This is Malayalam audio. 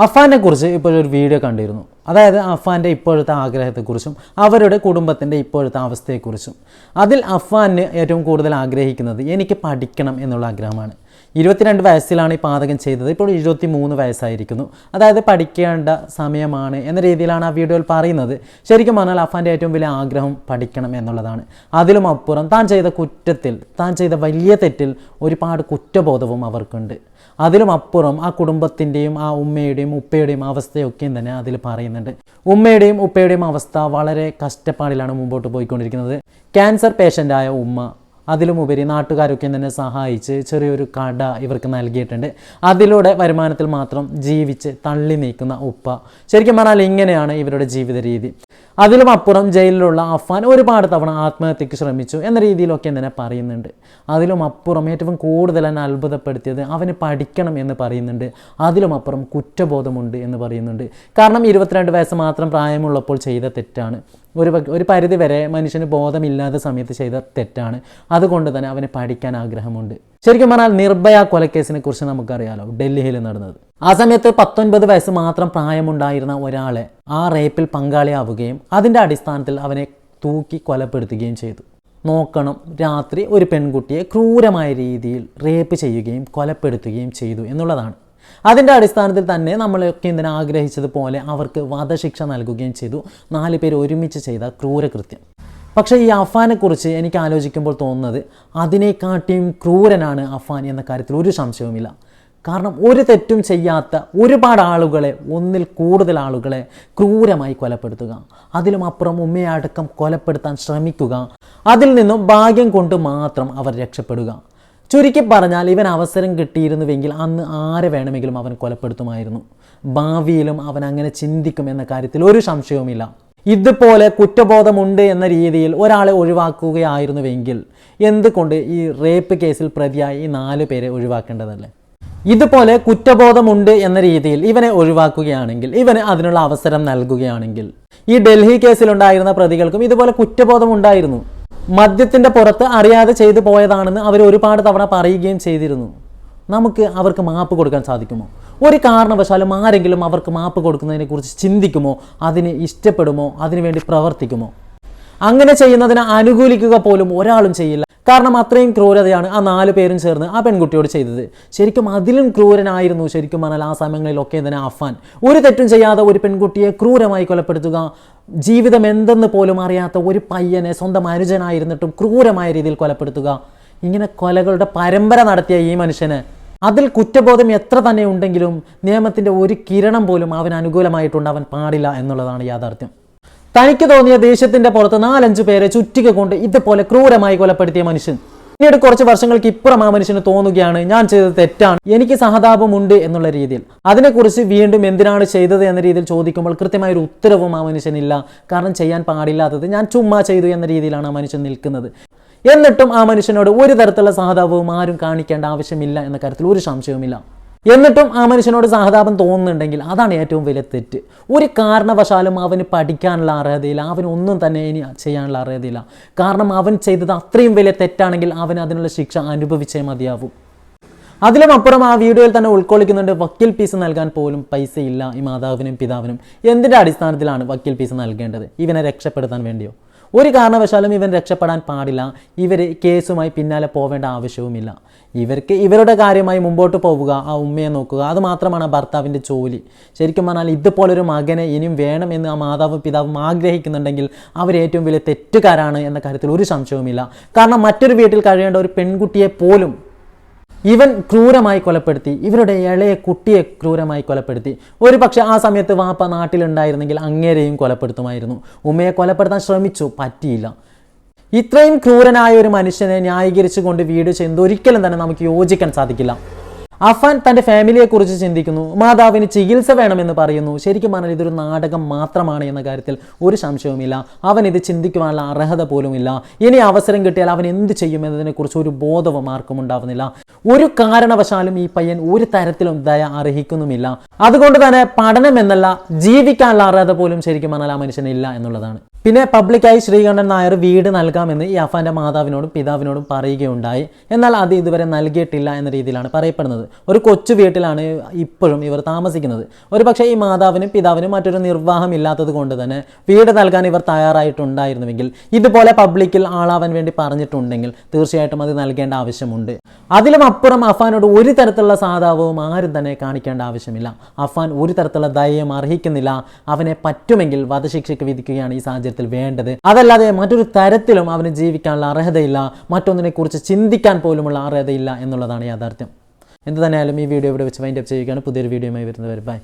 അഫാനെ കുറിച്ച് ഇപ്പോഴൊരു വീഡിയോ കണ്ടിരുന്നു. അതായത് അഫാന്റെ ഇപ്പോഴത്തെ ആഗ്രഹത്തെക്കുറിച്ചും അവരുടെ കുടുംബത്തിന്റെ ഇപ്പോഴത്തെ അവസ്ഥയെക്കുറിച്ചും. അതിൽ അഫാന് ഏറ്റവും കൂടുതൽ ആഗ്രഹിക്കുന്നത് എനിക്ക് പഠിക്കണം എന്നുള്ള ആഗ്രഹമാണ്. ഇരുപത്തിരണ്ട് വയസ്സിലാണ് ഈ പാതകം ചെയ്തത്. ഇപ്പോൾ ഇരുപത്തി മൂന്ന് വയസ്സായിരിക്കുന്നു. അതായത് പഠിക്കേണ്ട സമയമാണ് എന്ന രീതിയിലാണ് ആ വീഡിയോയിൽ പറയുന്നത്. ശരിക്കും പറഞ്ഞാൽ അഫാന്റെ ഏറ്റവും വലിയ ആഗ്രഹം പഠിക്കണം എന്നുള്ളതാണ്. അതിലും അപ്പുറം താൻ ചെയ്ത കുറ്റത്തിൽ താൻ ചെയ്ത വലിയ തെറ്റിൽ ഒരുപാട് കുറ്റബോധവും അവർക്കുണ്ട്. അതിലും അപ്പുറം ആ കുടുംബത്തിന്റെയും ആ ഉമ്മയുടെയും ഉപ്പയുടെയും അവസ്ഥയൊക്കെയും തന്നെ അതിൽ പറയുന്നുണ്ട്. ഉമ്മയുടെയും ഉപ്പയുടെയും അവസ്ഥ വളരെ കഷ്ടപ്പാടിലാണ് മുമ്പോട്ട് പോയിക്കൊണ്ടിരിക്കുന്നത്. ക്യാൻസർ പേഷ്യന്റായ ഉമ്മ അതിലുമുപരി നാട്ടുകാരൊക്കെ തന്നെ സഹായിച്ച് ചെറിയൊരു കട ഇവർക്ക് നൽകിയിട്ടുണ്ട്. അതിലൂടെ വരുമാനത്തിൽ മാത്രം ജീവിച്ച് തള്ളി നീക്കുന്ന ഉപ്പ. ശരിക്കും പറഞ്ഞാൽ ഇങ്ങനെയാണ് ഇവരുടെ ജീവിത രീതി അതിലും അപ്പുറം ജയിലിലുള്ള അഫാൻ ഒരുപാട് തവണ ആത്മഹത്യക്ക് ശ്രമിച്ചു എന്ന രീതിയിലൊക്കെ തന്നെ പറയുന്നുണ്ട്. അതിലും അപ്പുറം ഏറ്റവും കൂടുതൽ എന്നെ അത്ഭുതപ്പെടുത്തിയത് അവന് പഠിക്കണം എന്ന് പറയുന്നുണ്ട്. അതിലും അപ്പുറം കുറ്റബോധമുണ്ട് എന്ന് പറയുന്നുണ്ട്. കാരണം ഇരുപത്തിരണ്ട് വയസ്സ് മാത്രം പ്രായമുള്ളപ്പോൾ ചെയ്ത തെറ്റാണ്. ഒരു ഒരു പരിധി വരെ മനുഷ്യന് ബോധമില്ലാത്ത സമയത്ത് ചെയ്ത തെറ്റാണ്. അതുകൊണ്ട് തന്നെ അവന് പഠിക്കാൻ ആഗ്രഹമുണ്ട്. ശരിക്കും പറഞ്ഞാൽ നിർഭയ കൊലക്കേസിനെ കുറിച്ച് നമുക്കറിയാലോ ഡൽഹിയിൽ നടന്നത്. ആ സമയത്ത് പത്തൊൻപത് വയസ്സ് മാത്രം പ്രായമുണ്ടായിരുന്ന ഒരാളെ ആ റേപ്പിൽ പങ്കാളിയാവുകയും അതിന്റെ അടിസ്ഥാനത്തിൽ അവനെ തൂക്കി കൊലപ്പെടുത്തുകയും ചെയ്തു. നോക്കണം രാത്രി ഒരു പെൺകുട്ടിയെ ക്രൂരമായ രീതിയിൽ റേപ്പ് ചെയ്യുകയും കൊലപ്പെടുത്തുകയും ചെയ്തു എന്നുള്ളതാണ്. അതിന്റെ അടിസ്ഥാനത്തിൽ തന്നെ നമ്മളൊക്കെ എന്തിനാ ആഗ്രഹിച്ചതുപോലെ അവർക്ക് വധശിക്ഷ നൽകുകയും ചെയ്തു. നാല് പേര് ഒരുമിച്ച് ചെയ്ത ക്രൂരകൃത്യം. പക്ഷേ ഈ അഫാനെക്കുറിച്ച് എനിക്ക് ആലോചിക്കുമ്പോൾ തോന്നുന്നത് അതിനെക്കാട്ടിയും ക്രൂരനാണ് അഫാൻ എന്ന കാര്യത്തിൽ ഒരു സംശയവുമില്ല. കാരണം ഒരു തെറ്റും ചെയ്യാത്ത ഒരുപാട് ആളുകളെ ഒന്നിൽ കൂടുതൽ ആളുകളെ ക്രൂരമായി കൊലപ്പെടുത്തുക. അതിലും അപ്പുറം ഉമ്മയെ അടക്കം കൊലപ്പെടുത്താൻ ശ്രമിക്കുക. അതിൽ നിന്നും ഭാഗ്യം കൊണ്ട് മാത്രം അവർ രക്ഷപ്പെടുക. ചുരുക്കി പറഞ്ഞാൽ ഇവൻ അവസരം കിട്ടിയിരുന്നുവെങ്കിൽ അന്ന് ആരെ വേണമെങ്കിലും അവൻ കൊലപ്പെടുത്തുമായിരുന്നു. ഭാവിയിലും അവൻ അങ്ങനെ ചിന്തിക്കും എന്ന കാര്യത്തിൽ ഒരു സംശയവുമില്ല. ഇതുപോലെ കുറ്റബോധമുണ്ട് എന്ന രീതിയിൽ ഒരാളെ ഒഴിവാക്കുകയായിരുന്നുവെങ്കിൽ എന്തുകൊണ്ട് ഈ റേപ്പ് കേസിൽ പ്രതിയായി ഈ നാല് പേരെ ഒഴിവാക്കേണ്ടതല്ലേ? ഇതുപോലെ കുറ്റബോധമുണ്ട് എന്ന രീതിയിൽ ഇവനെ ഒഴിവാക്കുകയാണെങ്കിൽ ഇവന് അതിനുള്ള അവസരം നൽകുകയാണെങ്കിൽ ഈ ഡൽഹി കേസിലുണ്ടായിരുന്ന പ്രതികൾക്കും ഇതുപോലെ കുറ്റബോധം മദ്യത്തിന്റെ പുറത്ത് അറിയാതെ ചെയ്തു പോയതാണെന്ന് അവർ ഒരുപാട് തവണ പറയുകയും ചെയ്തിരുന്നു. നമുക്ക് അവർക്ക് മാപ്പ് കൊടുക്കാൻ സാധിക്കുമോ? ഒരു കാരണവശാലും ആരെങ്കിലും അവർക്ക് മാപ്പ് കൊടുക്കുന്നതിനെ കുറിച്ച് ചിന്തിക്കുമോ? അതിന് ഇഷ്ടപ്പെടുമോ? അതിനുവേണ്ടി പ്രവർത്തിക്കുമോ? അങ്ങനെ ചെയ്യുന്നതിനെ അനുകൂലിക്കുക പോലും ഒരാളും ചെയ്യില്ല. കാരണം അത്രയും ക്രൂരതയാണ് ആ നാല് പേരും ചേർന്ന് ആ പെൺകുട്ടിയോട് ചെയ്തത്. ശരിക്കും അതിലും ക്രൂരനായിരുന്നു ശരിക്കും പറഞ്ഞാൽ ആ സമയങ്ങളിലൊക്കെ തന്നെ അഫാൻ. ഒരു തെറ്റും ചെയ്യാതെ ഒരു പെൺകുട്ടിയെ ക്രൂരമായി കൊലപ്പെടുത്തുക ജീവിതം എന്തെന്ന് പോലും അറിയാത്ത ഒരു പയ്യനെ സ്വന്തം അനുജനായിരുന്നിട്ടും ക്രൂരമായ രീതിയിൽ കൊലപ്പെടുത്തുക. ഇങ്ങനെ കൊലകളുടെ പരമ്പര നടത്തിയ ഈ മനുഷ്യന് അതിൽ കുറ്റബോധം എത്ര തന്നെ ഉണ്ടെങ്കിലും നിയമത്തിന്റെ ഒരു കിരണം പോലും അവന് അനുകൂലമായിട്ടുണ്ടാവാൻ പാടില്ല എന്നുള്ളതാണ് യാഥാർത്ഥ്യം. തനിക്ക് തോന്നിയ ദേഷ്യത്തിന്റെ പുറത്ത് നാലഞ്ചു പേരെ ചുറ്റിക കൊണ്ട് ഇതുപോലെ ക്രൂരമായി കൊലപ്പെടുത്തിയ മനുഷ്യൻ. പിന്നീട് കുറച്ച് വർഷങ്ങൾക്ക് ഇപ്പുറം ആ മനുഷ്യന് തോന്നുകയാണ് ഞാൻ ചെയ്തത് തെറ്റാണ് എനിക്ക് സഹതാപമുണ്ട് എന്നുള്ള രീതിയിൽ. അതിനെക്കുറിച്ച് വീണ്ടും എന്തിനാണ് ചെയ്തത് എന്ന രീതിയിൽ ചോദിക്കുമ്പോൾ കൃത്യമായ ഒരു ഉത്തരവും ആ മനുഷ്യനില്ല. കാരണം ചെയ്യാൻ പാടില്ലാത്തത് ഞാൻ ചുമ്മാ ചെയ്തു എന്ന രീതിയിലാണ് ആ മനുഷ്യൻ നിൽക്കുന്നത്. എന്നിട്ടും ആ മനുഷ്യനോട് ഒരു തരത്തിലുള്ള സഹതാപവും ആരും കാണിക്കേണ്ട ആവശ്യമില്ല എന്ന കാര്യത്തിൽ ഒരു സംശയവുമില്ല. എന്നിട്ടും ആ മനുഷ്യനോട് സഹതാപം തോന്നുന്നുണ്ടെങ്കിൽ അതാണ് ഏറ്റവും വലിയ തെറ്റ്. ഒരു കാരണവശാലും അവന് പഠിക്കാനുള്ള അർഹതയില്ല. അവന് ഒന്നും തന്നെ ഇനി ചെയ്യാനുള്ള അർഹതയില്ല. കാരണം അവൻ ചെയ്തത് അത്രയും വലിയ തെറ്റാണെങ്കിൽ അവൻ അതിനുള്ള ശിക്ഷ അനുഭവിച്ചേ മതിയാവും. അതിലും അപ്പുറം ആ വീഡിയോയിൽ തന്നെ ഉൾക്കൊള്ളിക്കുന്നുണ്ട് വക്കീൽ ഫീസ് നൽകാൻ പോലും പൈസ ഇല്ല ഈ മാതാവിനും പിതാവിനും. എന്തിന്റെ അടിസ്ഥാനത്തിലാണ് വക്കീൽ ഫീസ് നൽകേണ്ടത്? ഇവനെ രക്ഷപ്പെടുത്താൻ വേണ്ടിയോ? ഒരു കാരണവശാലും ഇവൻ രക്ഷപ്പെടാൻ പാടില്ല. ഇവർ കേസുമായി പിന്നാലെ പോവേണ്ട ആവശ്യവുമില്ല. ഇവർക്ക് ഇവരുടെ കാര്യമായി മുമ്പോട്ട് പോവുക ആ ഉമ്മയെ നോക്കുക അത് മാത്രമാണ് ആ ഭർത്താവിന്റെ ജോലി. ശരിക്കും പറഞ്ഞാൽ ഇതുപോലൊരു മകനെ ഇനിയും വേണം എന്ന് ആ മാതാവും പിതാവും ആഗ്രഹിക്കുന്നുണ്ടെങ്കിൽ അവർ ഏറ്റവും വലിയ തെറ്റുകാരാണ് എന്ന കാര്യത്തിൽ ഒരു സംശയവുമില്ല. കാരണം മറ്റൊരു വീട്ടിൽ കഴിയേണ്ട ഒരു പെൺകുട്ടിയെ പോലും ഇവൻ ക്രൂരമായി കൊലപ്പെടുത്തി ഇവരുടെ ഇളയ കുട്ടിയെ ക്രൂരമായി കൊലപ്പെടുത്തി. ഒരു പക്ഷേ ആ സമയത്ത് വാപ്പ നാട്ടിലുണ്ടായിരുന്നെങ്കിൽ അങ്ങേരെയും കൊലപ്പെടുത്തുമായിരുന്നു. ഉമ്മയെ കൊലപ്പെടുത്താൻ ശ്രമിച്ചു പറ്റിയില്ല. ഇത്രയും ക്രൂരനായ ഒരു മനുഷ്യനെ ന്യായീകരിച്ചുകൊണ്ട് വീഡിയോ ചെയ്യുന്നത് ഒരിക്കലും തന്നെ നമുക്ക് യോജിക്കാൻ സാധിക്കില്ല. അഫാൻ തന്റെ ഫാമിലിയെക്കുറിച്ച് ചിന്തിക്കുന്നു. മാതാവിന് ചികിത്സ വേണമെന്ന് പറയുന്നു. ശരിക്കും പറഞ്ഞാൽ ഇതൊരു നാടകം മാത്രമാണ് എന്ന കാര്യത്തിൽ ഒരു സംശയവുമില്ല. അവൻ ഇത് ചിന്തിക്കുവാനുള്ള അർഹത പോലുമില്ല. ഇനി അവസരം കിട്ടിയാൽ അവൻ എന്ത് ചെയ്യും എന്നതിനെക്കുറിച്ച് ഒരു ബോധവും ആർക്കും ഉണ്ടാവുന്നില്ല. ഒരു കാരണവശാലും ഈ പയ്യൻ ഒരു തരത്തിലും ദയ അർഹിക്കുന്നുമില്ല. അതുകൊണ്ട് തന്നെ പഠനം എന്നല്ല ജീവിക്കാനുള്ള അർഹത പോലും ശരിക്കും പറഞ്ഞാൽ ആ മനുഷ്യനില്ല എന്നുള്ളതാണ്. പിന്നെ പബ്ലിക്കായി ശ്രീകണ്ഠൻ നായർ വീട് നൽകാമെന്ന് ഈ അഫാന്റെ മാതാവിനോടും പിതാവിനോടും പറയുകയുണ്ടായി. എന്നാൽ അത് ഇതുവരെ നൽകിയിട്ടില്ല എന്ന രീതിയിലാണ് പറയപ്പെടുന്നത്. ഒരു കൊച്ചു വീട്ടിലാണ് ഇപ്പോഴും ഇവർ താമസിക്കുന്നത്. ഒരു പക്ഷേ ഈ മാതാവിനും പിതാവിനും മറ്റൊരു നിർവാഹം ഇല്ലാത്തത് കൊണ്ട് തന്നെ വീട് നൽകാൻ ഇവർ തയ്യാറായിട്ടുണ്ടായിരുന്നുവെങ്കിൽ ഇതുപോലെ പബ്ലിക്കിൽ ആളാവാൻ വേണ്ടി പറഞ്ഞിട്ടുണ്ടെങ്കിൽ തീർച്ചയായിട്ടും അത് നൽകേണ്ട ആവശ്യമുണ്ട്. അതിലും അപ്പുറം അഫാനോട് ഒരു തരത്തിലുള്ള സാധാവവും ആരും തന്നെ കാണിക്കേണ്ട ആവശ്യമില്ല. അഫാൻ ഒരു തരത്തിലുള്ള ദയം അർഹിക്കുന്നില്ല. അവനെ പറ്റുമെങ്കിൽ വധശിക്ഷയ്ക്ക് വിധിക്കുകയാണ് ഈ സാഹചര്യത്തിൽ വേണ്ടത്. അതല്ലാതെ മറ്റൊരു തരത്തിലും അവന് ജീവിക്കാനുള്ള അർഹതയില്ല. മറ്റൊന്നിനെ കുറിച്ച് ചിന്തിക്കാൻ പോലുമുള്ള അർഹതയില്ല എന്നുള്ളതാണ് യാഥാർത്ഥ്യം. എന്ത് തന്നെയായാലും ഈ വീഡിയോ ഇവിടെ വെച്ച് വൈൻഡപ്പ് ചെയ്യുകയാണ്. പുതിയൊരു വീഡിയോയുമായി വരുന്നവർ ബൈ